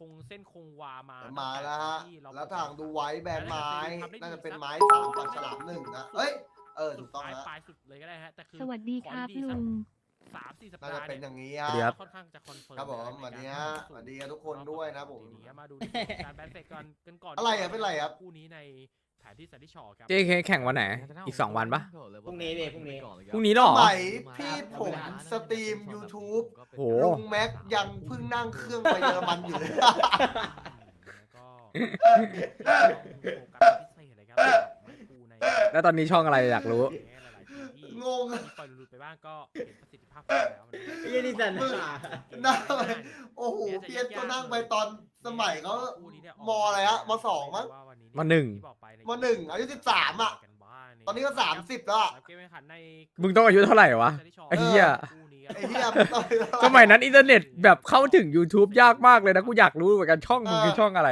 คงเส้นคงวามามาแล้วฮะ ที่เราแล้วทางดูไว้แบนไม้ทำได้ดีน่าจะเป็นสักไม้สามปักฉลามหนึ่งนะเอ้ย เออ ถูกต้องปลายนะปลายสุดเลยก็ได้ฮะแต่คือสวัสดีครับขอดีๆสัลุกงสามสี่สัปน่าดาจะห์เป็นอเนี่ยย่างนี้สวัสดีครัฮะบค่อนข้างจะคอนเฟิร์มครับผมในสวัสดีการฮะสู้สวัสดีทุกคนด้วยนะผม ทีนี้มาดูการแบนเฟกกันกันก่อนอะไรอะเป็นไรครับ คู่นี้ใน แผนที่สันติชอครับ JK แข่งวันไหน อีกสองวันปะ พรุ่งนี้ดิพรุ่งนี้ พรุ่งนี้เหรอสมัยพี่ผมสตรีม YouTube โห ลุงแม็กยังเพิ่งนั่งเครื่องไปเยอรมันอยู่เลย แล้วก็ต้องโฟกัสเป็นพิเศษเลยครับคู่ในแล้วตอนนี้ช่องอะไรอยากรู้หลายๆทีมที่งงมีปล่อยหลุดไปบ้างก็เห็นประสิทธิภาพของแล้วนะไอ้เหี้ยนี่สันนั่งไปโอ้โหเพียสก็นั่งไปตอนสมัยเขามอะไรฮะมสองมั้งมหนึ่งมหนึ่งอายุ13อะตอนนี้ก็สามสิบแล้วอะเกมแข่งขันในมึงต้องอายุเท่าไหร่วะ ไอ้เหี้ยไอ้เหี้ยสมัยนั้นอินเทอร์เน็ตแบบเข้าถึง YouTube ยากมากเลยนะกูอยากรู้เหมือนกันช่องมึงคือช่องอะไร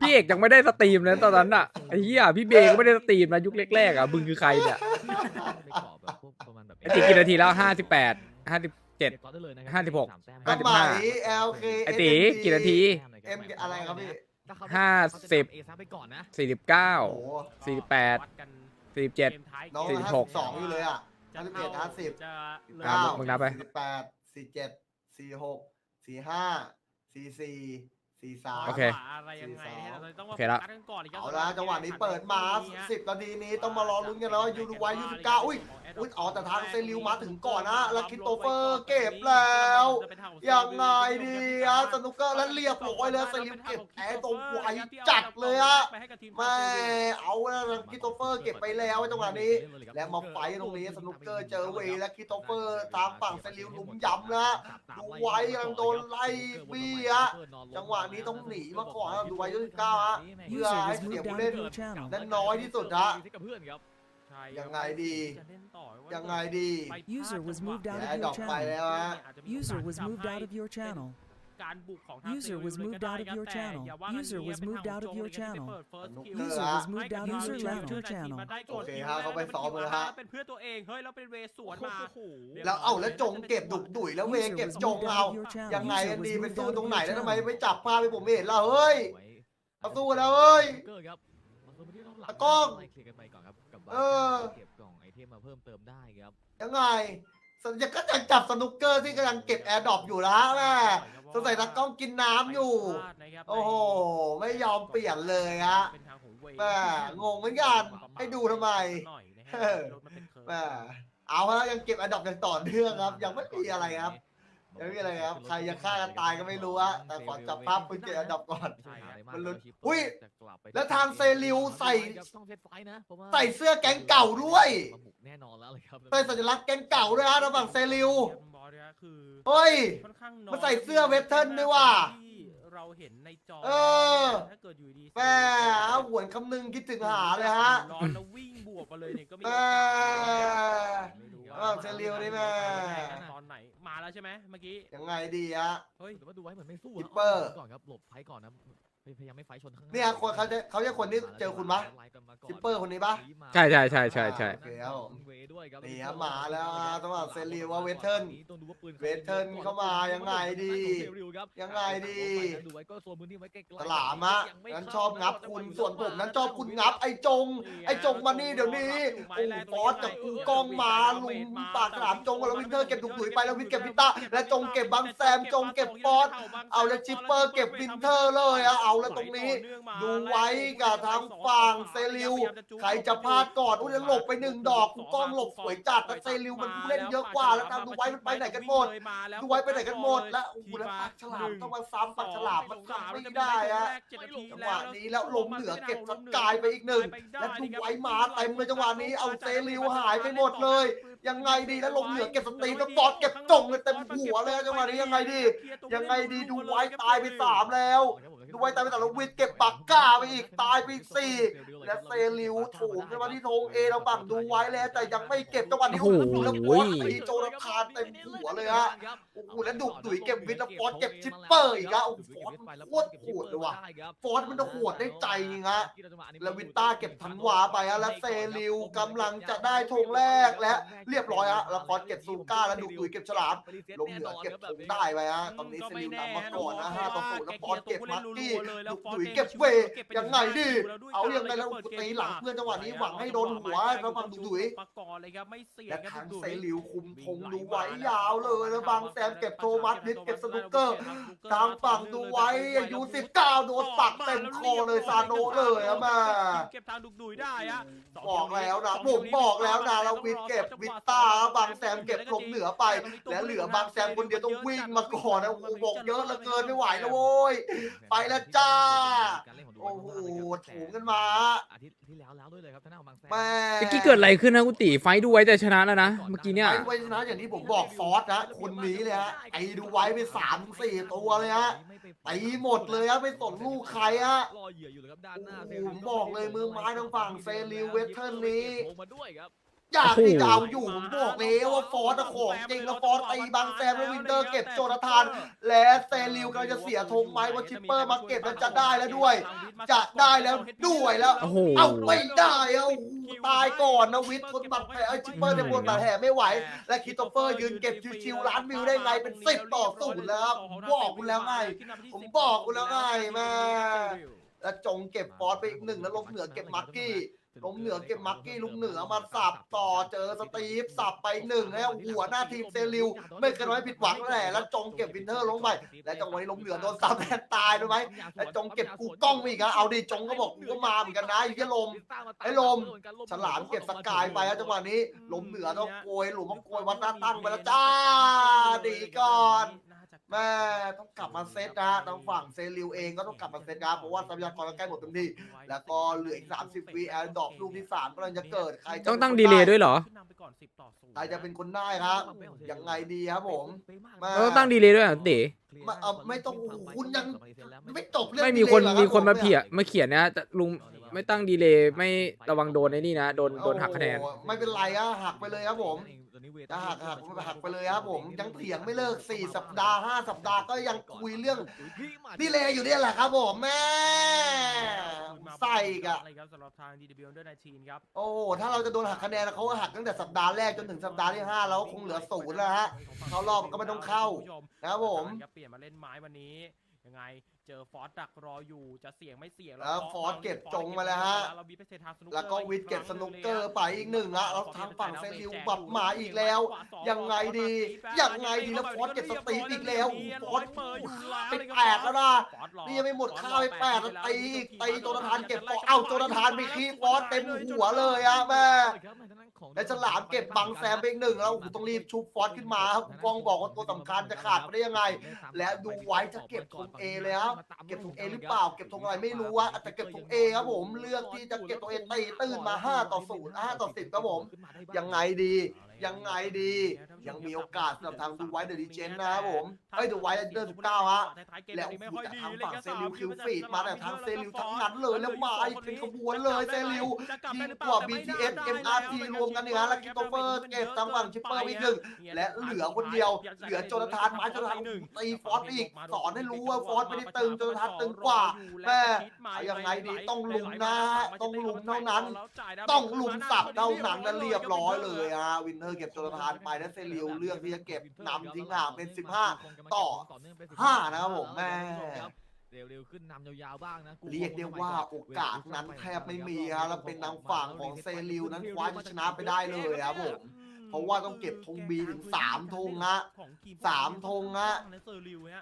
พี่เอกยังไม่ได้สตรีมเลยตอนนั้นอะไอ้เหี้ยพี่เบย์ก็ไม่ได้สตรีมนะยุคแรกๆอะมึงคือใครเนี่ย ไอ้ตีกี่นาทีแล้วห้าสิบแปดห้าสิบเจ็ดห้าสิบหก สมัย LK ไอ้ตีกี่นาที เอ็มอะไรครับพี่ ห้าสิบไปก่อนนะสี่สิบเก้า โอ้โหสี่สิบแปดสี่สิบเจ็ด น้องสี่สิบหก สองอยู่เลยอะห้าสิบเอ็ดห้าสิบจะอะเก้ามึงนับไป สี่สิบแปดสี่เจ็ดสี่หกสี่ห้าสี่สี่ สี่สามโอเค อะไรยังไงเนี่ยเราต้องโอมาเคละ โฟกัสกันก่อนอีกครับเอาละจังหวะนี้เปิดมาสิบนาทีนี้ต้องมารอลุ้นกันแล้วว่ายูรูไวยูสิบเก้าอุ้ย อุ๊ยอ๋อแต่ทางเซริวมาถึงก่อนนะแล้วคริสโตเฟอร์เก็บแล้ว ยังไงดีอะสนุกเกอร์แล้วเรียบร้อยเลยเซริวเก็บแพ้ตรงไวจัดเลยอะไม่เอาแล้วคริสโตเฟอร์เก็บไปแล้วจังหวะนี้ และมาไฟต์ตรงนี้สนุกเกอร์เจอเวย์และคริสโตเฟอร์ทางฝั่งเซริวลุมย้ำนะดูไว้กำลังโดนไล่บี้ฮะจังหวะนี้ต้องหนีมาก่อนนะดูไว้ยี่สิบเก้าฮะ เพื่อ User ให้ was เสีย moved ผู้ out เล่น of your channel. นั้นน้อยที่สุดฮะกับเพื่อนครับยังไงดีจะเล่นต่อว่ายังไงดีไปพลาด User was จังหวะ moved out แย่ of ด your อกไป channel. แล้วฮะอาจจะมีโอกาส User was ทำ moved ให้ out of your channel. การบุกของทาง User was moved out of your channel. User was moved out of your channel. User was moved out of your channel. โอเคฮะเขาไปซ้อมเลยฮะเป็นเพื่อนตัวเองเฮ้ยแล้วเป็นเวสวนมาแล้วเอ้าแล้วจงเก็บดุกดุยแล้วเวย์เก็บจงเอายังไงกันดีไปสู้ตรงไหนแล้วทำไมไม่จับภาพให้ผมเห็นล่ะเฮ้ยเอาสู้แล้วเฮ้ยเกอร์ครับมันก็ไม่ได้ต้องหลัตะกล้องไล่เคลียร์กันไปก่อนครับกับเออเก็บกล่องไอเทมมาเพิ่มเติมได้ครับยังไงสัญญาก็ยังจับสนุกเกอร์ที่กำลังเก็บแอร์ดรอปอยู่นะแม่ สงสัยตากล้องกินน้ำอยู่ โอ้โห ไม่ยอมเปลี่ยนเลยฮะเป็นทางของเวย์แม่งงเหมือนกัน ให้ดูทำไมหน่อยนะฮะเออรถมันเป็นเคิร์ฟแม่เอาฮะยังเก็บแอร์ดรอปอย่างต่อเนื่องครับ ยังไม่มีอะไรครับ ยังไม่มีอะไรครับ ใครจะฆ่ากันตายก็ไม่รู้ฮะแต่ขอจับภาพคุณเก็บแอร์ดรอปก่อนใช่ครับมันลุ้นชิปอุ๊ยจะกลับไปแล้วทางเซริวใส่ต้องเซตไฟท์นะเพราะว่าใส่เสื้อแก๊งเก่าด้วยมาบุกแน่นอนแล้วเลยครับใส่สัญลักษณ์แก๊งเก่าด้วยฮะระหว่างเซริวเกมบอลเนี่ยคือเฮ้ยค่อนข้างน้อยมันใส่เสื้อเวสเทิร์นด้วยว่ะที่ เราเห็นในจอเออ ถ้าเกิดอยู่ดีแม่เอาหวนคำนึงคิดถึงหาเลยฮะ ร้อนแล้ววิ่งบวกมาเลยเนี่ยก็มีแม่ไม่รู้ระหว่างเซริวนี่แม่ ตอนไหนมาแล้วใช่ไหมเมื่อกี้ยังไงดีฮะ เฮ้ยแต่ว่าดูไว้เหมือนไม่สู้คิปเปอร์ก่อนครับหลบไฟก่อนนะ พยายามไม่ไฟชนข้างหน้าเนี่ยคนเขาจะเขาจะคนที่เจอคุณปะ ไล่กันมาก่อนคิปเปอร์คนนี้ปะ ใช่ใช่ใช่ใช่ใช่ โอเคครับผมเวด้วยครับนี่ครับมาแล้วฮะสำหรับเซริวว่าเวสเทิร์นต้องดูว่าปืนเวสเทิร์นเข้ามายังไงดียังไงดี ดูไว้ก็โซนพื้นที่ไว้ใกล้ๆตลามะนั้นชอบงับคุณส่วนผมนั้นชอบคุณงับไอ้จง ไอ้จงมานี่เดี๋ยวนี้โอ้ฟอสกับกูกล้องมาลุมปากฉลามจงแล้ววินเทอร์เก็บดุกดุยไปแล้ววินเก็บพิต้าและจงเก็บบังแซมจงเก็บฟอสเอาแล้วชิปเปอร์เก็บวินเทอร์เลยอะเอาแล้วตรงนี้ดูไว้กับทางฝั่งเซริว ใครจะพลาดก่อนอุ้ยแล้วหลบไปหนึ่งดอกกูกล้องหลบสวยจัดแล้วเซริวมันผู้เล่นเยอะกว่าแล้วทางดูไว้มันไปไหนกันหมดดูไว้ไปไหนกันหมดแล้วโอ้โหแล้วปากฉลามต้องมาซ้ำปากฉลามมันซ้ำไม่ได้อะจังหวะนี้แล้วลมเหนือเก็บสกายไปอีกหนึ่งและดูไว้มาเต็มเลยจังหวะนี้เอาเซริวหายไปหมดเลย ยังไงดีแล้วลมเหนือเก็บสตรีมแล้วบอสเก็บจงเลยเต็มหัวเลยจังหวะนี้ยังไงดี ยังไงดีดูไว้ตายไปสามแล้ว ดูไว้ตายไปสามแล้ววิทย์เก็บปักก้าไปอีกตายไปสี่และเซริวโถมจังหวะที่ธงเอเราฝั่งดูไว้แล้วแต่ยังไม่เก็บจังหวะนี้โอ้โหแล้วบอสตีโจรคานเต็มหัวเลยฮะโอ้โหแล้วดุดุยเก็บวิทย์แล้วฟอสเก็บชิปเปอร์อีกอะโอ้โหฟอสมันโคตรโหดเลยว่ะฟอสมันโหดได้ใจจริงฮะแล้ววินต้าเก็บทันวาไปฮะและเซริวกำลังจะได้ธงแรกและเรียบรียบร้อยฮะแล้วฟอสเก็บซูก้าแล้วดุดุยเก็บฉลามลงเหนือเก็บธงได้ไปฮะตอนนี้เซลิวนำมาก่อนนะห้าต่อศูนย์แล้วฟอสเก็บมักกี้ดุดุยเก็บเวย์ยังไงดิเอายังไงแล้วตีหลังเพื่อนจังหวะนี้หวังให้โดนหัวแล้วฟังดุดุยมาก่อนเลยครับไม่เสี่ยและงครับทางดุเซยลิวคุมธงดูไว้ยาวเลยแล้วบางแซมเก็บโทมัสนิดเก็บสนุกเกอร์ทางฝั่งดูไว้อายุ19โดนปักเต็มคอเลยซาโนะเลยอะแม่เก็บทางดุกดุยได้อะบอกแล้วนะผมบอกแล้วนะแล้ววิทย์เก็บวิทต้าบางแซมเก็บลงเหนือไป และเหลือบางแซมคนเดียวต้องวิ่งมาก่อนนะโอ้โหบอกเยอะเหลือเกินไม่ไหวนะโว้ยไปแล้วจ้า โอ้โหโถูกันมา อาทิตย์ที่แล้วแล้วด้วยเลยครับท่านของบางแสนแม่เมื่อกี้เกิดอะไรขึ้นนะกูตีไฟท์ดูไว้แต่ชนะแล้วนะเมื่อกี้เนี่ยไอ้ไว้ชนะอย่างที่ผมบอกฟอสนะคนนี้เลยฮะไอ้ดูไว้ไปสามสี่ตัวเลยฮะตีหมดเลยฮะไม่สนลูกใครฮะรอเหยื่ออยู่เลยครับด้านหน้าโอ้โหผมบอกเลยมือไม้ทางฝั่งเซริลเวสเทิร์นนี้โผล่มาด้วยครับ อยากที่จะเอาอยู่ผมบอกแล้วว่าฟอสอะของจริงแล้วฟอสตีบางแซมแล้ววินเตอร์เก็บโจนาธาน และเซริลกำลังจะเสียธงไหมว่าชิปเปอร์มาเก็บแล้วจะได้แล้วด้วย จะได้แล้วด้วยแล้วโอ้โหเอาไม่ได้เอาตายก่อนนะวิทย์คนบัตรแผลไอ้ชิปเปอร์ในบนบาดแผลไม่ไหว และคิโตเฟอร์ยืนเก็บชิวๆล้านวิวได้ไงเป็นสิบต่อศูนย์แล้วครับผมบอกคุณแล้วไงผมบอกคุณแล้วไงแม่แล้วจงเก็บฟอสไปอีกหนึ่งแล้วลงเหนือเก็บมักกี้ ลงเหนือเก็บมักกี้ลุงเหนือมาสับต่อเจอสตีฟสับไปหนึ่งแล้วหัวหน้าทีมเซริว ไม่เคยน้อยผิดหวังแหละแล้วจงเก็บวินเทอร์ลงไป และจังหวะนี้ลงเหนือโดนซ้ำแทนตายรู้ไหมแล้วจงเก็บกูกล้องไปอีกอะเอาดิจงก็บอกกูก็มาเหมือนกันนะไอ้เหี้ยลมไอ้ลม ฉลามเก็บสกายไปแล้วจังหวะนี้ลมเหนือต้องโกยหลุมต้องโกยวัดหน้าตั้งไปแล้วจ้าดีก่อน แม่ต้องกลับมาเซตนะทางฝั่งเซริวเองก็ต้องกลับมาเซตนะเพราะว่าทรัพยากรใกล้หมดเต็มที่ แล้วก็เหลืออีก 30วิแอลดอกลูกที่3กำลังจะเกิดใครจะต้องตั้งดีเลย์ด้วยเหรอใครจะเป็นคนได้ครับยังไงดีครับผมมาต้องตั้งดีเลยด้วยเหรอตีมาเอ่อไม่ต้องคุณยังไม่จบเรื่องไม่มีคนดีลย์หรอมีคนมารับผเพียมาเขียนนะแต่ลุงไม่ตั้งดีเลย์ไม่ระวังโดนไอ้นี่นะ โดนโดนหักคะแนน โอ้โหไม่เป็นไรอะหักไปเลยครับผม จะหักหักหักไปเลยครับผมยังเถียงไม่เลิก4สัปดาห์5สัปดาห์ก็ยังคุยเรื่องดีเลยอยู่เนี่ยแหละครับผมแม่ใส่อีกอะอะไรครับสำหรับทาง DW Under 19ครับโอ้โหถ้าเราจะโดนหักคะแนนเขาก็หักตั้งแต่สัปดาห์แรกจนถึงสัปดาห์ที่5แล้วคงเหลือศูนย์แล้วฮะเข้ารอบก็ไม่ต้องเข้านะครับผมครับเปลี่ยนมาเล่นไม้วันนี้ ยังไง เจอฟอสดักรออยู่จะเสี่ยงไม่เสี่ยงแล้วฟอสเก็บจงมาแล้วฮะเราบีไปเซทางสนุกแล้วก็วิทย์เก็บสนุกเกอร์ไปอีกหนึ่งละแล้วทางฝั่งเซริวบับมาอีกแล้ว ยังไงดียังไงดีแล้วฟอสเก็บสตีฟอีกแล้วโอ้โหฟอสไปแปดแล้วนะนี่ยังไม่หมดข้าวไปแปดแล้วตีอีกตีโจนาธานเก็บฟอสเอ้าโจนาธานไปคีฟอสเต็มหัวเลยอะแม่ และฉลามเก็บบังแซมไปอีกหนึ่งแล้วโอ้โหต้องรีบชุบฟอสขึ้นมาครับคุณกองบอกว่าตัวสำคัญจะขาดไปได้ยังไง และดูไว้จะเก็บธงเอเลยครับเก็บธงเอหรือเปล่า เก็บธงอะไรไม่รู้อะแต่เก็บธงเอครับผมเลือกที่จะเก็บตัวเอตีตื้นมา 5 ต่อ0 5ต่อ10ครับผมยังไงดี ยังไงดี ยังมีโอกาสสำหรับทางดูไว้เดอะดีเจนนะครับผมเอ้ยดูไว้เดอร์สิบเก้าฮะแล้วโอ้โหจากทางฝั่งเซริวคิวฟีดมาแต่ทางเซริวทั้งนั้นเลยแล้วมาอีกเป็นขบวนเลยเซริวยิ่งกว่า BTS MRT รวมกันเนี่ยฮะแล้วคิโตเฟอร์เก็บทางฝั่งชิปเปอร์อีกหนึ่งและเหลือคนเดียว เหลือโจนาธานไม้โจนาธานตีฟอสอีกสอนให้รู้ว่าฟอสไม่ได้ตึงโจนาธานตึงกว่าแม่เอายังไงดีต้องลุมนะต้องลุมเท่านั้น ต้องลุมสับเท่านั้นแล้วเรียบร้อยเลยฮะวินเทอร์เก็บโจนาธานไปและเซริวเลือกที่จะเก็บนำทิ้งห่างเป็น 15 ต่อ 5 นะครับผมแม่เร็วๆขึ้นนำยาวๆบ้างนะเรียกได้ว่าโอกาสนั้นแทบไม่มีฮะแล้วเป็นทางฝั่งของเซริวนั้นคว้าชัยชนะไปได้เลยครับผม เพราะว่าต้องเก็บธงบีถึงสามธงฮะสามธงฮะ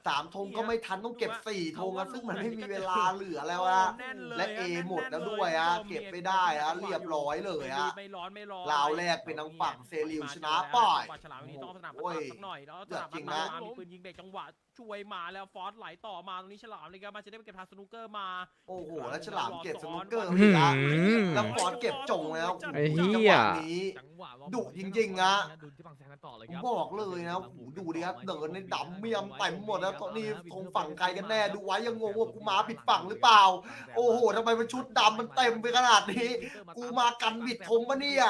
สามธงก็ไม่ทันต้องเก็บสี่ธงอะซึ่งมันไม่มีเวลาเหลือแล้วฮะและเอหมดแล้วด้วยฮะเก็บไม่ได้ฮะเรียบร้อยเลยฮะไม่ร้อนไม่ร้อนราวแรกเป็นทางฝั่งเซริวชนะป้ายฉลามนี้ต้องสนามโอ้ยสักหน่อยแล้วเดือดจริงนะนะมีปืนยิงเด็กจังหวะช่วยมาแล้วฟอสไหลต่อมาตรงนี้ฉลามเลยครับมาจะได้ไปเก็บทางสนุกเกอร์มา โอ้โห แล้วฉลามเก็บสนุกเกอร์อื้อพี่หืนะอแล้วฟอสเก็บจงแล้วไอ้เหี้จังยหวะนี้จังหวะว่าดุจริงๆอะดูที่ฝั่งแซงกันต่อเลยผคมรับบอกเลยนะโอ้โหดูดิครับเดินในดำเมียมเต็มหมดแล้วตอนนี้ธงฝั่งใครกันแน่ดูไว้ยังงงว่ากูมาผิดฝั่งหรือเปล่า โอ้โหทำไมมันชุดดำมันเต็มไปขนาดนี้ กูมากันบิดธงปะเนี่ย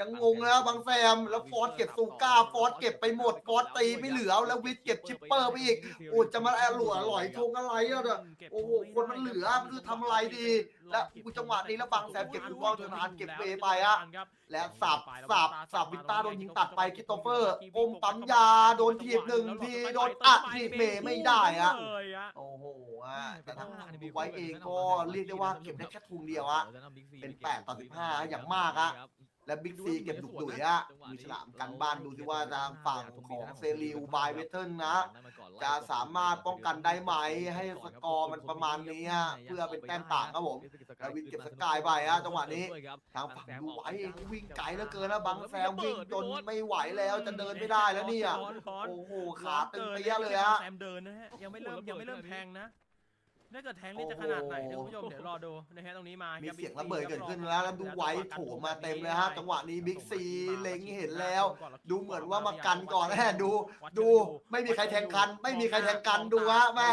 ยังงงนะบางแซมแล้วฟอสเก็บซูก้าฟอสเก็บไปหมดฟอสตีไม่เหลือแล้ววิทย์เก็บชิปเปอร์ไปอีกโอ้จะมาอร่อยอร่อยชงอะไรอะเนี่ยโอ้โหคนมันเหลือไม่รู้ทำอะไรดี และจังหวะนี้แล้วบางแสนเก็บลูกบอลจนทานเก็บเวไปอะและสับสับสับวินต้าโดนยิงตัดไปคิตโตเฟอร์อมปั๊มยาโดนทีบหนึ่งทีโดนอัดทีเมย์ไม่ได้อะโอ้โหอะแต่ทางดูไว้เองก็เรียกได้ว่าเก็บได้แค่ทุงเดียวอะเป็น8ต่อ15อย่างมากอะ และบิ๊กซีเก็บดุกดุยอะมีฉลามกันบ้านดูสิว่าทางฝั่งของเซริวบายเวเทิลนะ จะสามารถป้องกันได้ไหมให้สกอร์มันประมาณนี้อะเพื่อเป็นแต้มต่างครับผมแล้ววินเก็บสกายไปอะจังหวะนี้ทางฝั่งดูไว้เองวิ่งไกลเหลือเกินนะบังแซมวิ่งจนไม่ไหวแล้วจะเดินไม่ได้แล้วเนี่ยร้อนร้อนโอ้โหขาตึงเปี้ยเลยฮะแซมเดินนะฮะยังไม่เริ่มยังไม่เริ่มแทงนะ ถ้าเกิดแทงนี่จะขนาดไหนเดี๋ยวคุณผู้ชมเดี๋ยวรอดูนะฮะตรงนี้มามีมีเสียงระเบิดเกิดขึ้นแล้วแล้วดูไว้โถมมาเต็มเลยฮะจังหวะนี้บิ๊กซีเล็งเห็นแล้ว ดูเหมือนว่ามากันก่อนแน่ดู ดูไม่มีใครแทงกัน ไม่มีใครแทงกันดูฮะแม่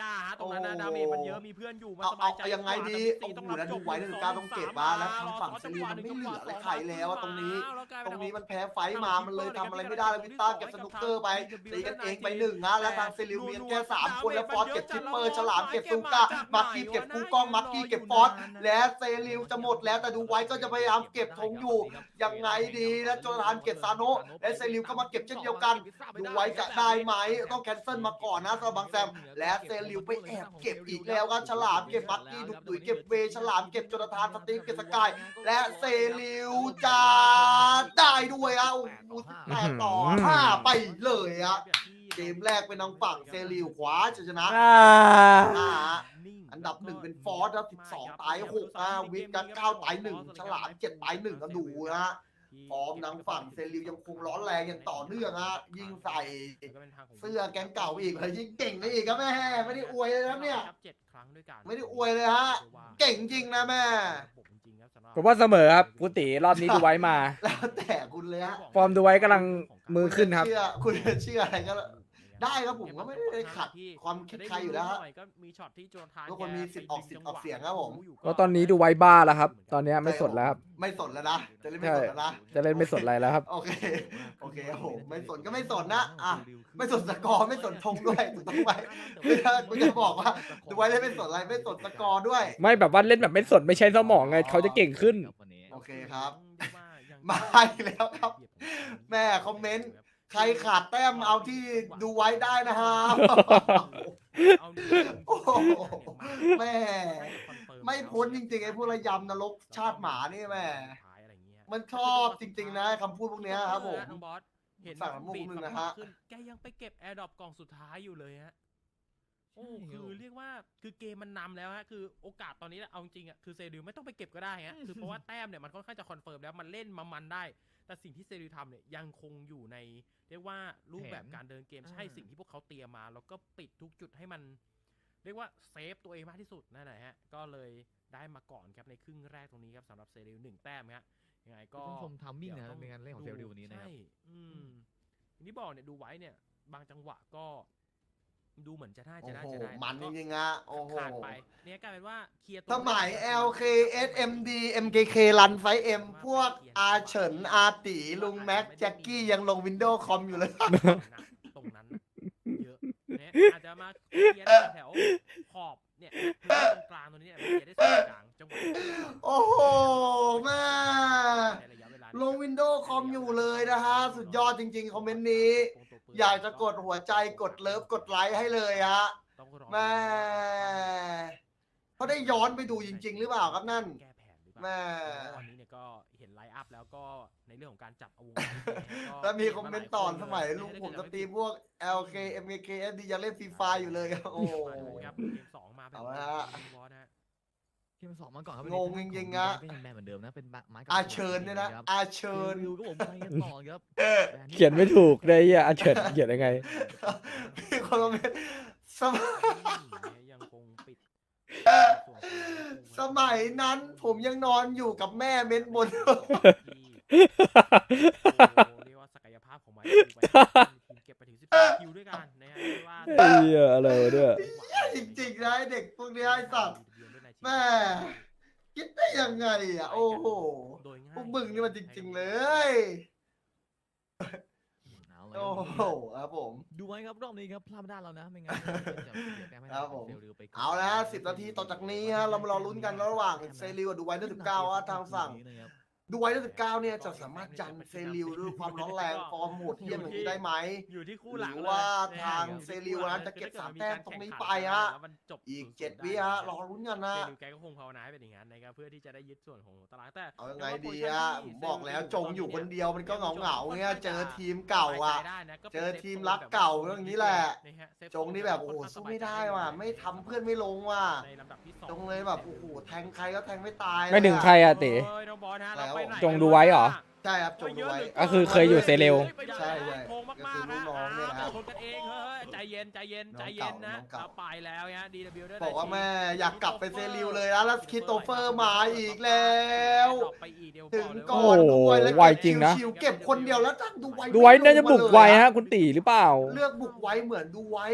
จ้าฮะตรงนั้นนะดาเมจมันเยอะมีเพื่อนอยู่มันเอาสเอาบายใจเอายังไงดีโอ้โหแล้วดูไว้หนึ่งเก้าต้องเก็บมาแล้วทางฝั่งซีรีส์มันไม่เหลืออะไรใครแล้วอะตรงนี้ ตรงนี้มันแพ้ไฟต์มามันเลยทำอะไรไม่ได้แล้ววิต้าเก็บสนุกเกอร์ไปตีกันเองไปหนึ่งนะแล้วทางเซริลเมียนแค่สามคนแล้วฟอสเก็บชิปเปอร์ฉลามเก็บซูก้ามาร์กี้เก็บกูกล้องมาร์กี้เก็บฟอสและเซริลจะหมดแล้วแต่ดูไว้ก็จะพยายามเก็บธงอยู่ยังไงดีแล้วโจนาธานเก็บซาโนะและเซริลก็มาเก็บเช่นเดียวกัน ดูไว้จะได้ไหมต้องแคนเซิลมาก่อนนะสำหรับบางแซม และเซริลไปแอบเก็บอีกแล้วครับฉลามเก็บมาร์กี้ดุกดุยเก็บเวฉลามเก็บโจนาธานสตีฟเก็บสกายและเซริลจะได้ด้วยอะโอ้โหแปดต่อห้าไปเลยอะ เกมแรกเป็นทางฝั่งเซริลขวาจะชนะอ่าห้าอันดับหนึ่งเป็นฟอร์สครับสิบสองตายหกอะวิทย์กันเก้าตายหนึ่งฉลามเจ็ดตายหนึ่งก็ดูนะฟอร์มทางฝั่งเซริลยังคงร้อนแรงอย่างต่อเนื่องฮะยิงใส่เสื้อแกงเก่าอีกเลยยิงเก่งเลยอีกครับแม่ไม่ได้อวยเลยนะเนี่ย เจ็ดครั้งด้วยกันไม่ได้อวยเลยฮะ เก่งจริงนะแม่ ผมว่าเสมอครับกุติรอบนี้ดูไว้มา แล้วแต่คุณเลยฮะ ฟอร์มดูไว้กำลังมือขึ้นครับ เชื่อคุณจะเชื่ออะไรก็ ได้ครับผมก็ไม่ได้ขัดความคิดใครอยู่แล้วฮะก็มีช็อตที่โจนทานทุกคนมีสิทธิ์ออกสิทธิ์ออกเสียงครับผมเพราะตอนนี้ดูไว้บ้าแล้วครับ ตอนนี้ไม่สดแล้วครับ ไม่สนแล้วนะจะเล่นไม่สนแล้วนะ จะเล่นไม่สดอะไรแล้วครับ โอเค โอเคครับผมไม่สนก็ไม่สนนะอะไม่สนสกอร์ไม่สนธงด้วยถูกต้องไหมไม่ใช่กูจะบอกว่า ดูไว้เล่นไม่สนอะไรไม่สนสกอร์ด้วย ไม่แบบว่าเล่นแบบไม่สดไม่ใช้สมองไงเขาจะเก่งขึ้น โอเคครับ มาอีกแล้วครับ แม่คอมเมนต์ ใครขาดแต้มเอาที่ดูไว้ได้นะฮะโอ้โหแม่ไม่พ้นจริงๆไอ้พวกระยำนรกชาติหมานี่แม่มันชอบจริงๆนะคำพูดพวกเนี้ยครับผมน้องบอสเห็นสั่งมุกนึงนะฮะ แกยังไปเก็บแอร์ดรอปกล่องสุดท้ายอยู่เลยฮะ โอ้ใช่ครับคือเรียกว่าคือเกมมันนำแล้วฮะคือโอกาสตอนนี้เอาจริงๆอะคือเซริลไม่ต้องไปเก็บก็ได้ฮะคือเพราะว่าแต้มเนี่ยมันค่อนข้างจะคอนเฟิร์มแล้วมันเล่นมามันได้ แต่สิ่งที่เซริลทำเนี่ยยังคงอยู่ใน เรียกว่ารูปแบบแผนการเดินเกมใช่อ่าสิ่งที่พวกเขาเตรียมมา แล้วก็ปิดทุกจุดให้มัน เรียกว่าเซฟตัวเองมากที่สุดนั่นแหละฮะก็เลยได้มาก่อนครับในครึ่งแรกตรงนี้ครับสำหรับเซริลหนึ่งแต้มฮะยังไงก็ต้องชมทัมมิ่งนะดี๋ยวต้องในการเล่นของเซลล์วันนี้นะครับใช่อืมอย่างที่บอกเนี่ยดูไว้เนี่ย บางจังหวะก็ ดูเหมือนจะได้โอ้จะได้โหจะได้มันจแต่ก็ริงๆอะโอ้โหขาดไปเนี่ยกลายเป็นว่าเคลียร์ตัวสมัยไได้ LK SMD MKK รันไฟเอ็มพวกอาเฉินอาตีลุงแม็กแจ็คกี้ยังลงวินโดว์คอมอยู่เลย ตรงนั้นเยอะเนี่ยอาจจะมาเคลียร์ได้แถวขอบเนี่ยพื้นตรงกลางตรงนี้เนี่ยเคลียร์ได้ส่วนกลางจังหวะโอ้โหแม่ในระยะเวลาลงวินโดว์คอมอยู่เลยนะฮะ สุดยอดจริงๆ คอมเมนต์นี้ อยากจะกดหัวใจกดเลิฟกดไลค์ให้เลยฮะต้องรอแม่เขาได้ย้อนไปดูจริง ๆ หรือเปล่าครับนั่นแก้แผนหรือเปล่าแม่เพราะว่าวันนี้เนี่ยก็เห็นไลฟ์อัพแล้วก็ในเรื่องของการจับเอาวงแล้วมีคอมเมนต์ต่อสมัยลุงผมสตรีมพวก LK MKK SD ยังเล่นฟรีไฟอยู่เลยครับโอ้โหมาดูครับเกมสองมาแบบเอาละฮะบอสนะฮะ เกมสองมาก่อนครับงงจริงๆอะก็ยังแบนเหมือนเดิมนะ เป็นไม้กับอาเชิญเนี่ยนะครับอาเชิญวิวก็ผมไปกันต่อครับเขียนไม่ถูกเลยอะเฉิดเขียนยังไงมีคนคอมเมนต์สมัยยังคงปิดสมัยนั้นผมยังนอนอยู่กับแม่เม้นบนที่เรียกว่าศักยภาพของไม้ทีมเก็บไปถึง14คิวด้วยกันนะฮะเรียกว่าไอ้เหี้ยอะไรวะเนี่ยจริงๆนะไอ้เด็กพวกเนี้ยไอ้สัตว์ แม่คิดได้ยังไงอะ โอ้โหโดยง่ายพวกมึงนี่มันจริง ๆ เลย เอาละโอ้โหครับผม ดูไว้ครับรอบนี้ครับพลาดไม่ได้แล้วนะไม่งั้นจะเสียแต้มให้ครับผม เซลล์ไปก่น เอาละสิบนาทีต่อจากนี้ฮะ เรามารอลุ้นกันระหว่างเซริวกับดูไวเดอร์สิบเก้าว่าทางฝั่งนะครับ ดูไวเดอร์สิบเก้าเนี่ยจะสามารถยันเซริวด้วยความร้อนแรงฟอร์มโหดเยี่ยมอย่างนี้ได้ไหม อยู่ที่คู่หหลังรือเลยว่านะฮะทางเซริวนั้นจะเก็บสามแต้มตรงนี้ไปฮะมันจบอีกศูนย์เจ็ดศูนย์วิไฮะรอลุ้นกันนะเซริวแกก็คงภาวนาให้เป็นอย่างนั้นนะครับเพื่อที่จะได้ยึดส่วนของตารางแต่เอายังไงดีอะผมบอกแล้วจงอยู่คนเดียวมันก็เหงาเหงาๆเงี้ยเจอทีมเก่าอะเจอทีมรักเก่าอย่างนี้แหละ จงนี่แบบโอ้โหสู้ไม่ได้ว่ะไม่ทำเพื่อนไม่ลงว่ะในลำดับที่สองจงเลยแบบโอ้โหแทงใครก็แทงไม่ตายไม่ถึงใครอะเต๋โอ้ยน้องบอลฮะเราไปไหนจงดูไว้เหรอ ใช่ครับจงดูไว้ก็คือเคยอยู่เซเลล ใช่ใช่โกงมากก็คือๆลูฮะกน้องเนี่ยนะอ่าเป็นคนกันเองเฮ้ยใจเย็นใจเย็นใจเย็นนะน้องเก่าเอาไปแล้วฮะ DW ด้วยบอกว่าแม่อยากกลับไปเซริวเลยนะแล้วคริสโตเฟอร์มาอีกแล้วดรอปไปอีกเดี๋ยวถึงเลยก่อนโอ้โหด้วยแล้วไวจริงนะ ชิวๆเก็บคนเดียวแล้วตั้งดูไว้ดูไว้น่าจะม่ลงมบุกไวเลยอฮะ คุณตีหรือเปล่า เลือกบุกไว้เหมือนดูไว้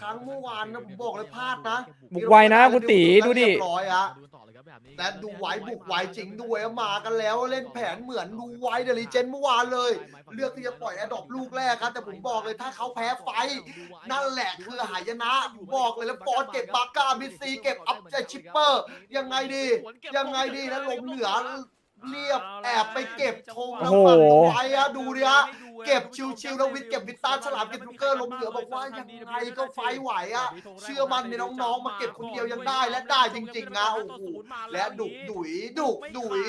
ครั้งเมื่อวานนะผมบอกเลยพลาดนะบุกไวนะคุณตีดูดิ เรียบร้อยอะ ดูต่อเลยครับแบบนี้และดูไว้บุกไว้จริงด้วยมากันแล้วเล่นแผนเหมือนดูไว้เดลิเจนเมื่อวานเลย เลือกที่จะปล่อยแอดดอปลูกแรกครับ แต่ผมบอกเลยถ้าเขาแพ้ไฟท์นั่นแหละคือหายนะผมบอกเลยแล้วฟอร์ดเก็บบาก้าบิซีเก็บอัพเจชิปเปอร์ ยังไงดี ยังไงดีนะลงเหนือเรียบแอบไปเก็บธงโอ้แล้วโหฝั่งดูไว้อะดูดิฮะ เก็บชิวๆแล้ววิทย์เก็บวิตตาฉลามเก็บลูกเกอร์ลงเหนือบอกว่ายังไงก็ไฟไหวอะเชื่อมันในน้องๆ มาเก็บคนเดียวยังได้และได้จริงๆนะโอ้โหและดุดุยดุดุย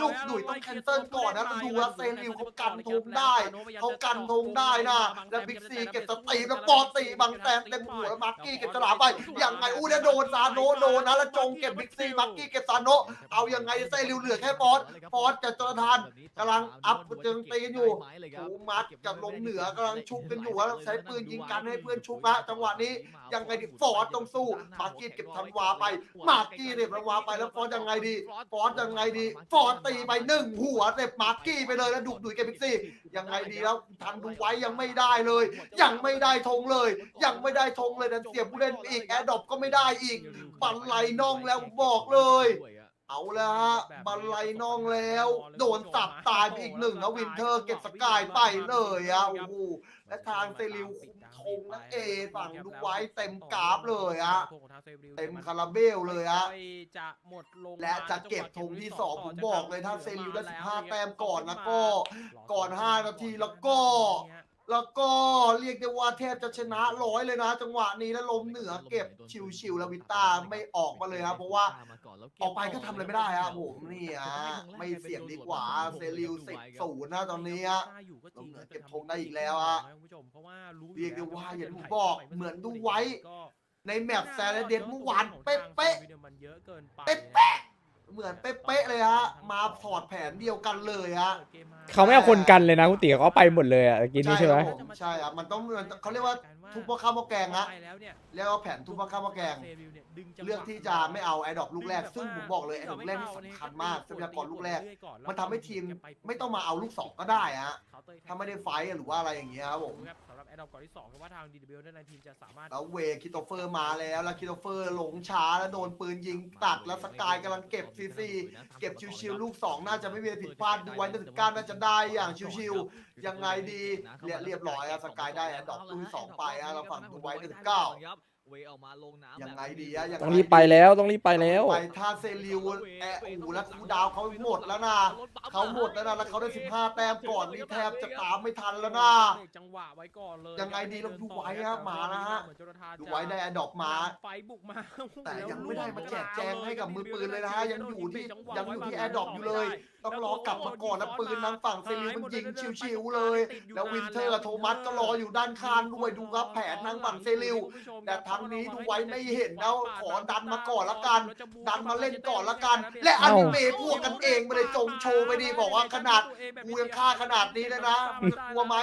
ดุดุยต้องแคนเซิลก่อนนะดูว่าเซริวเขากันธงได้เขากันธงได้นะแล้วบิ๊กซีเก็บสตีแล้วปอตีบังแซมเต็มหัวแล้วมาร์กี้เก็บฉลามไปยังไงอู้แล้วโดนซาโนโดนนะแล้วจงเก็บบิ๊กซีมาร์กี้เก็บซาโนเอายังไงเซริวเหลือแค่ฟอสฟอสกับจอร์แดนกำลังอัพจิงตีกันอยู่ถูมัดกับลงเหนือกำลังชุบกันอยู่แล้วใช้ปืนยิงกันให้เพื่อนชุบนะจังหวะนี้ยังไงดิฟอร์ดต้องสู้มาร์กี้เก็บธันวาไป มาร์กี้เก็บธันวาไปแล้วฟอร์ดยังไงดี ฟอร์ดยังไงดี ฟอร์ดตีไปหนึ่งหัวเต็บมาร์กี้ไปเลยแล้วดุกดุยเก็บบิ๊กซี่ยังไงดีแล้วทันดูไว้ยังไม่ได้เลย ยังไม่ได้ธงเลย ยังไม่ได้ธงเลยดันเสียผู้เล่นอีกแอดดอปก็ไม่ได้อีกบันไลน่องแล้วบอกเลย เอาแล้วฮะบันไลน่องแล้ว โดนตับตายไปอีกหนึ่งนะวินเทอร์เก็บสกายไปเลยอะโอ้โหและทางเซริวคุมธงนะเอฝั่งดูไว้เต็มกราฟเลยอะเต็มคาราเบลเลยฮะจะหมดลงและจะเก็บธงที่สองผมบอกเลยถ้าเซริวได้15แต้มก่อนนะก็ก่อน5นาทีแล้วก็ แล้วก็เรียกได้ว่าแทบจะชนะร้อยเลยนะ จังหวะนี้แล้วลมเหนือเก็บชิวๆแล้ววิตต้าไม่ออกมาเลยครับเพราะว่าออกไปก็ทำอะไรไม่ได้ครับผมนี่ฮะไม่เสี่ยงดีกว่าเซริวสิบศูนย์นะตอนนี้ฮะลงเหนือเก็บธงได้อีกแล้วอะคุณผู้ชมเพราะว่ารู้เรียกได้ว่าอย่างที่ผมบอกเหมือนดูไว้ในแมปแซนเดนเมื่อวานเป๊ะมันเยอะเกินไปเป๊ะๆ เหมือนเป๊ะๆเลยฮะ มาถอดแผนเดียวกันเลยฮะ เขาไม่เอาคนกันเลยนะคุณตีเขาเอาไปหมดเลยอะเมื่อกินนี่ใช่ไหม ครับผมใช่ครับมันต้องมันเขาเรียกว่าทุบพ่อข้าวหม้อแกงนะไปแล้วเนี่ยเรียกว่าแผนทุบพ่อข้าวหม้อแกงเซริลเนี่ยดึงจังหวะเลือกที่จะไม่เอาไอ้ดอกลูกแรก ซึ่งผมบอกเลยไอ้ดอกลูกแรกนี่สำคัญมากทรัพยากรลูกแรก มันทำให้ทีมไม่ต้องมาเอาลูกสองก็ได้ฮะ ถ้าไม่ได้ไฟท์หรือว่าอะไรอย่างเงี้ยครับผม ครับสำหรับ แอดดอปก่อนที่2ก็ว่าทาง DW ในทีมจะสามารถแล้วเวคิโตเฟอร์มาแล้ว แล้วคิโตเฟอร์หลงช้าแล้วโดนปืนยิงตัดแล้วสกายกำลังเก็บซีซีเก็บชิวๆลูกสองน่าจะไม่มีผิดพลาดดูไว้หนึ่งก้านน่าจะได้อย่างชิวๆยังไงดีเรียเรียบร้อยอะสกายได้แอดดอกลูกสองไปอะเราฝั่งดูไว้หนึ่งเก้าเวออกมาลงน้ำยังไงดีอะยังไงต้องรีบไปแล้วต้องรีบไปแล้ว ไปถ้าเซริวแอะโอ้โหแล้วคูดาวเขาหมดแล้วนะเขาหมดแล้วนะแล้วเขาได้ 15 แต้มก่อนนี่แทบจะตามไม่ทันแล้วนะ จังหวะไว้ก่อนเลยยังไงดีเราดูไว้อะมานะฮะเหมือนโจรทานดูไว้ได้แอดดอกมา ไฟบุกมาแต่ยังไม่ได้มาแจกแจงให้กับมือปืนเลยนะฮะยังอยู่ที่ยังอยู่ที่แอร์ดรอปอยู่เลย ต้องรอกลับมาก่อนนะปืนทางฝั่งเซริวมันยิงชิวๆเลย แล้ววินเทอร์กับโทมัสก็รออยู่ด้านข้างด้วยดูครับแผนทางฝั่งเซริวแต่ทางนี้ดูไว้ไม่เห็นแล้วขอดันมาก่อนละกัน ดันมาเล่นก่อนละกัน และอนิเมะพวกกันเองไม่ได้จงโชว์ไปดีบอกว่าขนาดกูยังฆ่าขนาดนี้เลยนะมึงจะกลัวไหม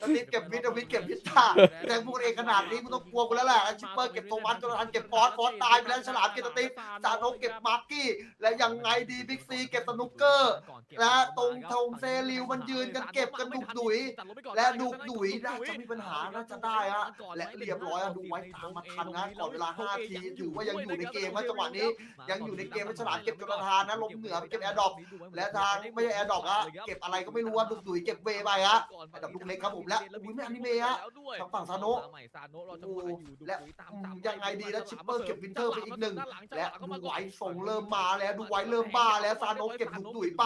สติปเก็บวิทย์วิทย์เก็บวิทย์ท่าแต่พวกเองขนาดนี้มึงต้องกลัวกูแล้วแหละชิปเปอร์เก็บโทมัสจนทันเก็บฟอสฟอสตายไปแล้วฉลามเก็บสติปซาโนเก็บมาร์กี้ และยังไงดีบิ๊กซีเก็บสนุกเกอร์ และตรงธงเซริวมันยืนกันเก็บกันดุกดุยและดุกดุยน่าจะมีปัญหาน่าจะได้ฮะและเรียบร้อยอะดูไว้ตามมาทคัญนะก่อนเวลา5นาทีถือว่ายังอยู่ในเกมนะจังหวะนี้ ยังอยู่ในเกมและฉลามเก็บจนทานนะลมเหนือไปเก็บแอร์ดรอปและทางไม่ใช่แอร์ดรอปอะเก็บอะไรก็ไม่รู้ว่าดุกดุยเก็บเวไปฮะแอร์ดรอปลูกเล็กครับผมและอุ้ยไม่อนิเมะฮะทางฝั่งซาโนะใหม่ซาโนะเราจะโอ้มาอยู่และดูตามอืมตามยังไงดีแล้วชิปเปอร์เก็บวินเทอร์ไปอีกหนึ่งด้าลังและจังหดูวะไว้ส่งเริ่มมาแล้วดูไว้เริ่มบ้าแล้วซาโนะเก็บดุกดุยไป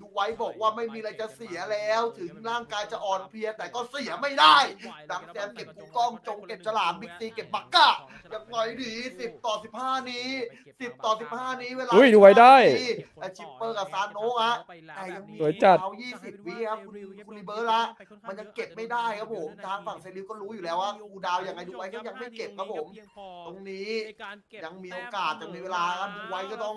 ดูไว้บอกว่าไม่มีอะไรจะเสียแล้ว ถึงร่างกายจะอ่อนเพลียแต่ก็เสียไม่ได้ดังแซมเก็บกูกล้องจงเก็บฉลามบิ๊กซีเก็บบักกะยังไงดี10ต่อ15นี้10ต่อ15นี้เวลาอุ้ยดูไว้ได้ไอชิปเปอร์กับซาโนะอะแต่ยังมีสวยจัด เอา20วิครับคุณคุณรีเบิร์ตละมันยังเก็บไม่ได้ครับผมทางฝั่งเซริวก็รู้อยู่แล้วว่าครูดาวยังไงดูไว้ก็ยังไม่เก็บครับผม ตรงนี้ยังมีโอกาสยังมีเวลาครับดูไว้ก็ต้อง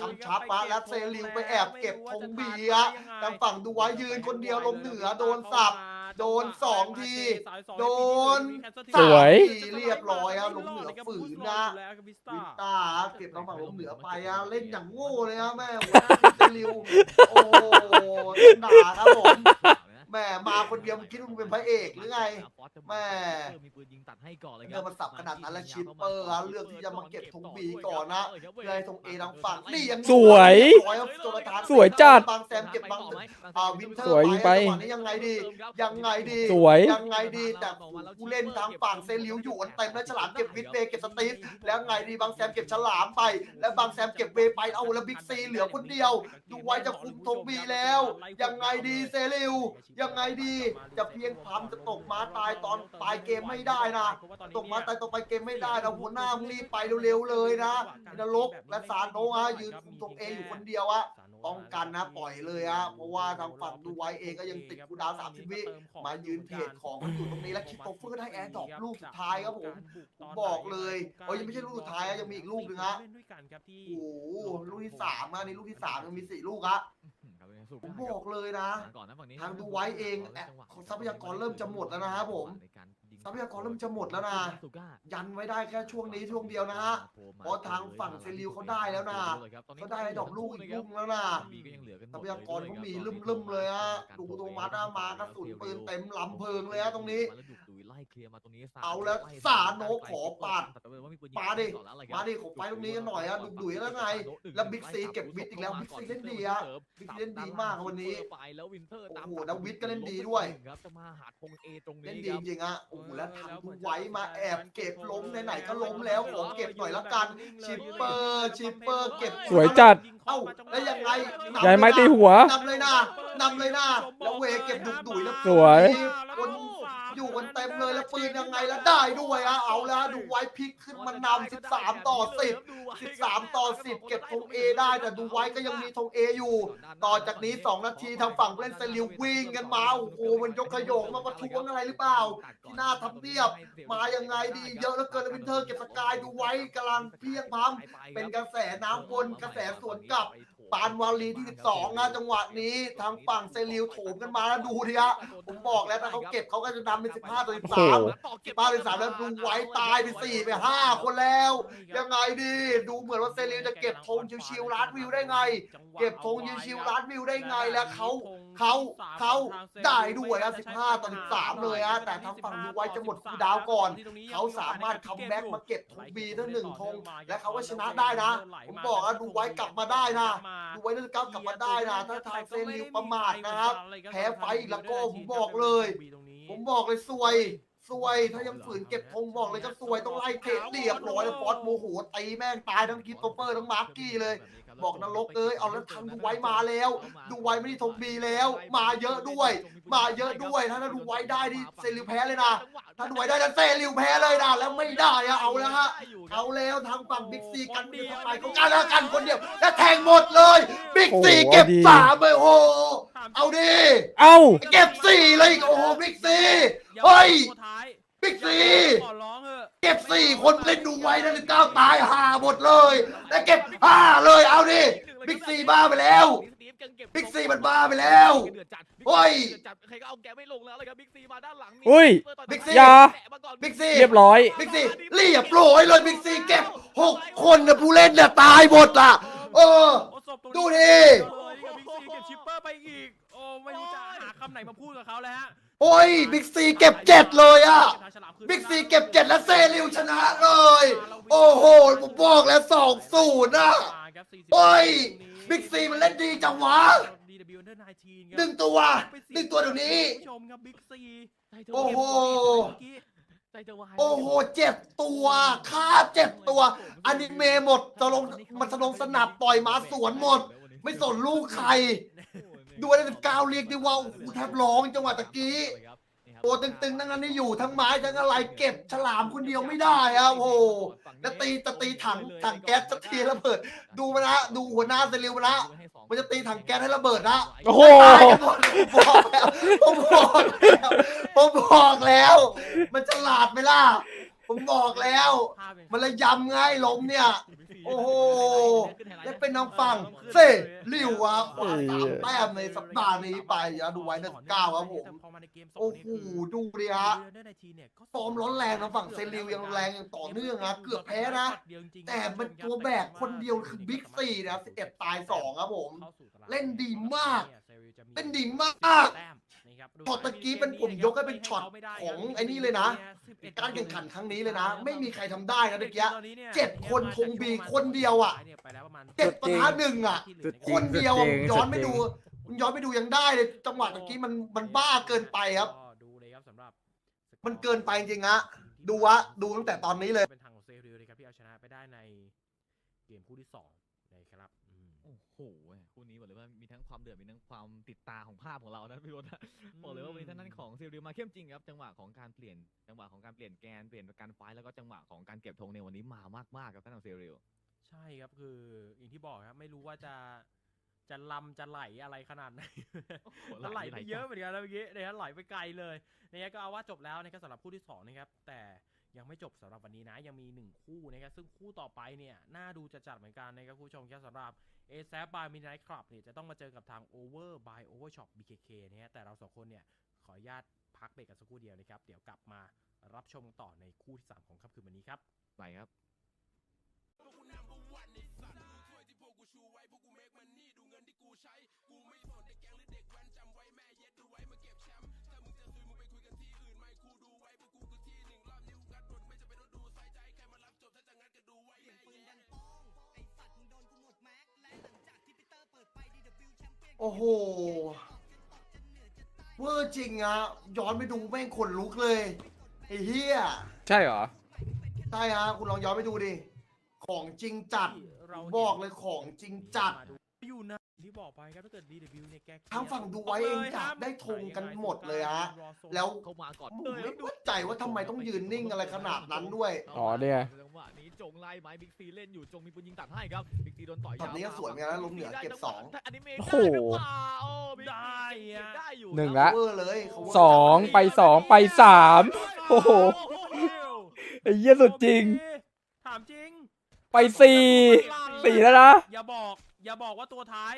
กำชับอะและเซริวไปแอบเก็บธงเบียร์ทางฝั่งดูไว้ยืนคนเดียวลมเหนือโดนสับ โดนสองทีโดนสวยสามทีเรียบร้อยครับลมเหนือฝืนนะวินตาเก็บทางฝั่งลมเหนือไปอะเล่นอย่างโง่เลยฮะแม่หัวหน้าทีมเซริวโอ้ต้องด่าครับผม แม่มาคนเดียวมึงคิดว่ามึงเป็นพระเอกหรือไงแม่มีปืนยิงตัดให้ก่อนเลยคเรื่รัองมันสับขนาดนั้นแล้วชิปเปอร์อะเลือกที่จะมาเก็บธงบีก่อนนะเพื่อให้ธงเอทางฝั่งนี่ยังสวยร้อยครับโจนาธานสวยจัดบางแซมเก็บบางอ่าวินเทอร์สวยยิงไปจังหวะนี้ยังไงดียังไงดีสวยยังไงดีแต่ผู้เล่นทางฝั่งเซริวอยู่กันเต็มแล้วฉลามเก็บวิดเวย์เก็บสตีฟแล้วไงดีบางแซมเก็บฉลามไป แล้วบางแซมเก็บเวย์ไปเอาแล้วบิ๊กซีเหลือคนเดียวดูไว้จะคุมธงบีแล้วยังไงดีเซริวยังไงดีจะเพียงพามจะตกม้าตายตอนปลายเกมไม่ได้นะ ตกม้าตายตอนปลายเกมไม่ได้นะหัวหน้ามึงรีบไปเร็วๆเลยนะนรกและซานโนะฮะยืนคุมธงเออยู่คนเดียวอะป้องกันนะปล่อยเลยฮะเพราะว่าทางฝั่งดูไว้เองก็ยังติดคูลดาวน์30วิมายืนเทรดของกันอยู่ตรงนี้แล้วคิดโตเฟอร์ได้แอร์ดรอปลูกสุดท้ายครับผมผมบอกเลยเอ้ยยังไม่ใช่ลูกสุดท้ายนะยังมีอีกลูกหนึ่งฮะโอ้โหลูกที่สามอะนี่ลูกที่สามยังมีสี่ลูกฮะ ผมบอกเลยนะทางดูไว้เองแอะทรัพยากรเริ่มจะหมดแล้วนะครับผมทรัพยากรเริ่มจะหมดแล้วนะยันไว้ได้แค่ช่วงนี้ช่วงเดียวนะฮะเพราะทางฝั่งเซริวเขาได้แล้วนะเขาได้ดอกลูกอีกลูกแล้วนะทรัพยากรเขามีลืมๆเลยฮะดูโทมัสอะมา กระสุนปืนเต็มลำเพลิงเลยฮะตรงนี้ เอาแล้วสาโนขอปาดปาดิมาดิขอไฟตรงนี้กันหน่อยฮะดุดุยแล้วไง แล้วบิ๊กซีเก็บวิทย์อีกแล้วบิ๊กซีเล่นดีฮะบิ๊กซีเล่นดีมากวันนี้โอ้โหแล้ววิทย์ก็เล่นดีด้วยจะมาหาธงเอตรงนี้เล่นดีจริงๆฮะโอ้โหแล้วทำดูไว้มาแอบเก็บล้มไหนๆก็ล้มแล้วขอเก็บหน่อยละกันชิปเปอร์ชิปเปอร์เก็บสวยจัดเอ้าแล้วยังไงนำใหญ่ไม้ตีหัวนำเลยนะนำเลยนะแล้วเวเก็บดุดุยแล้วสวยคน อยู่กันเต็มเลยแล้วปืนยังไงแล้วได้ด้วยฮะเอาแล้วดูไว้พลิกขึ้นมานำ13 ต่อ 10 13 ต่อ 10 เก็บธงเอได้แต่ดูไว้ก็ยังมีธงเออยู่ ต่อจากนี้ 2 นาทีทางฝั่งผู้เล่นเซริววิ่งกันมาโอ้โหมันยกขยงมาประท้วงอะไรหรือเปล่า ที่หน้าทำเนียบมายังไงดี เยอะเหลือเกินวินเทอร์เก็บสกายดูไว้กำลังเพียงพำเป็นกระแสน้ำวนกระแสสวนกลับ ปานวาลีที่ 12 นะ จังหวะนี้ทางฝั่งเซริวโถมกันมาแล้วดูดิฮะผมบอกแล้วถ้าเขาเก็บเขาก็จะนำเป็น 15 ต่อโอ้โห13ป้าเป็นสามแล้วดูไว้ตายไปสี่ไปห้าคนแล้ว ยังไงดี ดูเหมือนว่าเซริวจะเก็บธงชิวๆล้านวิวได้ไง เก็บธงชิวๆล้านวิวได้ไงแล้วเขา เขาเขาได้ด้วยนะ15ต่อ13เลยฮะแต่ทางฝั่งดูไว้จะหมดคูลดาวน์ก่อน เขาสามารถคัมแบ็กมาเก็บธงบีทั้งหนึ่งธงและเขาก็ชนะได้นะ ผมบอกว่าดูไว้กลับมาได้นะ ดูไว้เรื่องก้าวกลับมาได้นะ ถ้าทางเซริวประมาทนะครับแพ้ไฟอีกแล้วก็ผมบอกเลย ผมบอกเลยซวยซวยถ้ายังฝืนเก็บธงบอกเลยก็ซวยต้องไล่เทเรียบร้อยแล้วฟอสโมโหตีแม่งตายทั้งคิปโตเปอร์ทั้งมาร์กี้เลย บอกนรกเอ้ยเอาแล้วทำดูไว้มาแล้ว ดูไว้ไม่ได้ธงบีแล้ว มาเยอะด้วย มาเยอะด้วยถ้าดูไว้ได้นี่เซริวแพ้เลยนะถ้าดูไว้ได้จะเซริวแพ้เลยนะแล้วไม่ได้อะเอาแล้วฮะเอาแล้วทางฝั่งบิ๊กซีกันเดียวไปเขากันแล้วกันคนเดียวแล้วแทงหมดเลยบิ๊กซีโอ้โหเก็บดีสามเลยโอ้โหเอาดิเอ้าเก็บสี่เลยโอ้โหบิ๊กซีเฮ้ย บิ๊กซีขอร้องเถอะเก็บสี่คนเล่นดูไว้นะเก้าตายห่าหมดเลยแล้วเก็บห้าเลยเอาดิบิ๊กซีบ้าไปแล้ว บิ๊กซีมันบ้าไปแล้วเฮ้ยใครก็เอาแกไม่ลงแล้วเลยครับบิ๊กซีมาด้านหลังอุ้ยบิ๊กซี อย่า บิ๊กซีเรียบร้อย บิ๊กซีเรียบร้อยเลยบิ๊กซีเก็บหกคนนะผู้เล่นเนี่ยตายหมดอะเออ โอ้ศพตรงนี้ดูดิ เลยกับบิ๊กซีเก็บชิปเปอร์ไปอีก โอ้ไม่รู้จะหาคำไหนมาพูดกับเขาเลยฮะ โอ้ยบิ๊กซีเก็บเจ็ดเลยอะบิ๊กซีเก็บเจ็ดและเซริวชนะเลย โอ้โหผมบอกแล้วสองศูนย์อะโอ้ยบิ๊กซีมันเล่นดีจังวะหนึ่งตัวหนึ่งตัวเดี๋ยวนี้ชมครับบิ๊กซีโอ้โหโอ้โห เจ็บตัวฆ่าเจ็บตัวอนิเมะหมดตะลงมันสลงสนับต่อยหมาสวนหมด ไม่สนลูกใคร ดูได้สิบเก้าเรียกได้ว่าโอ้โหแทบร้องจังหวะตะกี้ตัวตึงๆทั้งนั้นที่อยู่ทั้งไม้ทั้งอะไรเก็บฉลามคนเดียวไม่ได้อะโอ้โหแล้วตีจะตีถังถังแก๊สจะทีระเบิด ดูมานะดูหัวหน้าเซริวมานะมันจะตีถังแก๊สให้ระเบิดนะโอ้โหตายกันหมดผมบอกแล้วผมบอกแล้วผมบอกแล้ว มันฉลาดไหมล่ะ ผมบอกแล้ว มันระยำง่ายล้มเนี่ย โอ้โห และเป็นน้องฟังเซ่ลิวอะขวาสามแต้มในสัปดาห์นี้ไปอย่าดูไว้นะเก้าครับผม โอ้โห ดูดิฮะ ฟอร์มร้อนแรงนะฝั่งเซริวยังแรงยังต่อเนื่องนะเกือบแพ้นะ แต่มันตัวแบกคนเดียวคือบิ๊กซีนะ11ตาย2ครับผม เล่นดีมาก เล่นดีมาก ช็อตตะกี้เป็นผมยกให้เป็นช็อตของไอ้นี่เลยนะ การแข่งขันครั้งนี้เลยนะ ไม่มีใครทำได้นะเมื่อกี้เจ็ดคนธงบีคนเดียวอะเจ็ดปะทะหนึ่งอะสุดจริงคนเดียวสุอะดจริงย้อนไปสุดจริงดูคุณย้อนไปดูยังได้เลยจังหวะตะกี้มันมันบ้าเกินไปครับดูเลยครับสำหรับ มันเกินไปจริงๆฮะดูวะดูตั้งแต่ตอนนี้เลยเป็นทางของเซริวเลยครับที่เอาชนะไปได้ในเกมคู่ที่สองนะครับอืมโอ้โห ความเดือดมีทั้งความติดตาของภาพของเรานะพี่รถนะบอกเลยว่าวันนี้ท่านนั้นของซีรีมาเข้มจริงครับจังหวะของการเปลี่ยนจังหวะของการเปลี่ยนแกนเปลี่ยนการไฟท์แล้วก็จังหวะของการเก็บธงในวันนี้มามากๆครับท่านของซีรีใช่ครับคืออย่างที่บอกครับไม่รู้ว่าจะจะลำจะไหลอะไรขนาดไหนแล้วไหลไปเยอะเหมือนกันนะเมื่อกี้นะฮะไหลไปไกลเลยนะฮะก็เอาว่าจบแล้วนะครับสำหรับคู่ที่สองนะครับแต่ ยังไม่จบสำหรับวันนี้นะ ยังมีหนึ่งคู่นะครับซึ่งคู่ต่อไปเนี่ย น่าดูจะจัดเหมือนกันนะครับคุณผู้ชมครับสำหรับ a s a p by Midnight Club เนี่ยจะต้องมาเจอกับทาง Over by Overshop BKK นะฮะแต่เราสองคนเนี่ย ขออนุญาตพักเบรกกันสักครู่เดียวนะครับ เดี๋ยวกลับมารับชมกันต่อในคู่ที่ 3 ของค่ำคืนวันนี้ครับไปครับ โอ้โห เวอร์จริงอะย้อนไปดูแม่งขนลุกเลยไอ้เฮียใช่เหรอ ใช่ฮะคุณลองย้อนไปดูดิ ของจริงจัดเราบอกเลยของจริงจัดมาดูอยู่นะ ที่บอกไปครับถ้าเกิด DW เนี่ยแกทางฝั่งดูไว้เองจับได้ธงกันหมดเลยฮะ แล้วเข้ามาก่อนผมไม่เข้าใจว่าทำไมต้องยืนนิ่งอะไรขนาดนั้นด้วย อ๋อเนี่ย จังหวะนี้จงไล่ไม้บิ๊กซีเล่นอยู่จงมีปืนยิงตัดให้ครับบิ๊กซีโดนต่อยตอนนี้ก็สวยเหมือนกันนะล้มเหนือเก็บสองอันนี้เมโอ้ย์โหได้หรือเปล่าโอ้บิ๊กซีได้เก็บอะได้อยู่หนึ่งคละรับเวอร์เลยเขาว่าสองไปสองไปสามโอ้โหไอ้เหี้ยสุดจริง ถามจริง ไปสี่สี่แล้วนะอย่าบอก อย่าบอกว่าตัวท้าย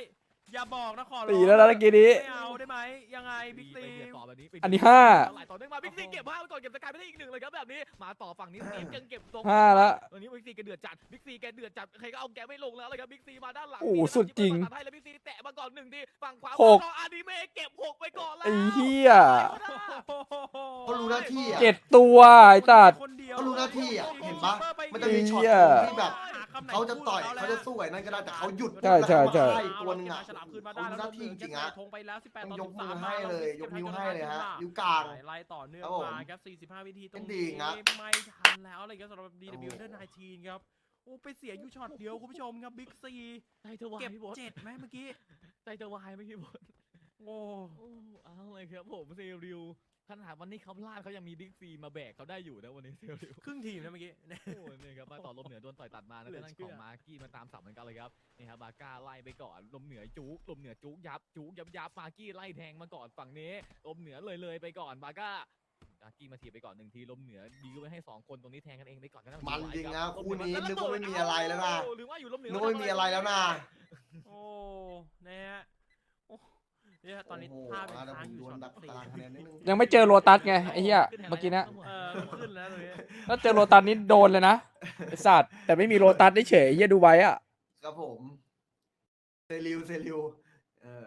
อย่าบอกนะขอร้องสี่แล้วนะเมื่อกี้นี้ ไม่เอาได้ไหมยังไงบิ๊กซีไปเบียดต่อแบบนี้ไปอันนี้ห้าไหลต่อเนื่องมาบิ๊กซีเก็บห้าไปก่อนเก็บสกายไปได้อีกหนึ่งเลยครับแบบนี้มาต่อฝั่งนี้ทีมยังเก็บตรงห้าละวันนี้บิ๊กซีแกเดือดจัดบิ๊กซีแกเดือดจัดใครก็เอาแกไม่ลงแล้วเลยครับบิ๊กซีมาด้านหลังโอ้โหมีสุดจริงตัดให้แล้วบิ๊กซีแตะมาก่อนหนึ่งทีฝั่งขวาหกต่ออนิเมะเก็บหกไปก่อนแล้วไอ้เหี้ยเขารู้หน้าที่อะเจ็ดตัวไอ้ตัด คนเดียวเขารู้หน้าที่อะเห็นปะมันจะไอ้มีช็อตเหี้ยที่แบบ เขาจะต่อยเขาจะสู้ไอ้นั่นก็ได้แต่เขาหยุดใช่ใช่ใช่แล้วเขามาฆ่าอีกตัวหนึงอะฉลามคืนมาเขาได้รู้หน้าที่จริงๆอะธงไปแล้ว18ต้องต่อยกมือ13ให้เลยยกนิ้วให้เลยฮะนิ้วกลางไล่ต่อเนื่องครับผมมาครับ45วิธีตรงเป็นดีนี้นะไม่ทันแล้วเลยครับสำหรับ DW โอ้โห Under 19ครับโอ้ไปเสียอยู่ช็อตเดียวคุณผู้ชมครับบิ๊กซีใจเธอวายเก็บพี่บดเจ็ดไหมเมื่อกี้ใจเธอวายไหมพี่บด โอ้โอ้เอาเลยครับผมเซริวขนาดวันนี้เขาพลาดเขายังมีบิ๊กซีมาแบกเขาได้อยู่นะวันนี้เซริวครึ่งทีมนะเมื่อกี้ โอ้นี่ครับมาต่อลมเหนือโดนต่อยตัดมานะเหลือทางด้านเชื่ขอองมาร์กี้มาตามสับเหมือนกันเลยครับนี่ครับบาก้าไล่ไปก่อนลมเหนือจุกลมเหนือจุกยับจุกยับยับมาร์กี้ไล่แทงมาก่อนฝั่งนี้ลมเหนือเลยเลยไปก่อนบาก้าบากี้มาถีบไปก่อนหนึ่งทีลมเหนือดีไว้ให้สองคนตรงนี้แทงกันเองไปก่อนกัะมันจริงนะลมคู่เหอนี้มันึกว่าไม่มีอะไรแล้วนะหรือว่าอยู่ลมเหนือ นึกว่าไม่มีอะไรแล้วนะ โอ้ นะฮะโอ้ เนี่ยตอนนี้โอ้โหภาพเป็นอะเดี๋ยวค้าผงมอยู่ดูช็ออัตนดับสี่ตารางคะแนนนิดนึงยังไม่เจอโลตัสไงไอ้เหี้ยเมื่อกี้นะเออมันขึ้นแล้วเลยถ้าเจอโลตัสนี่โดนเลยนะไอ้สัตว์แต่ไม่มีโลตัสได้เฉยไอ้เหี้ยดูไว้อะครับผม เซริวเซริวเออ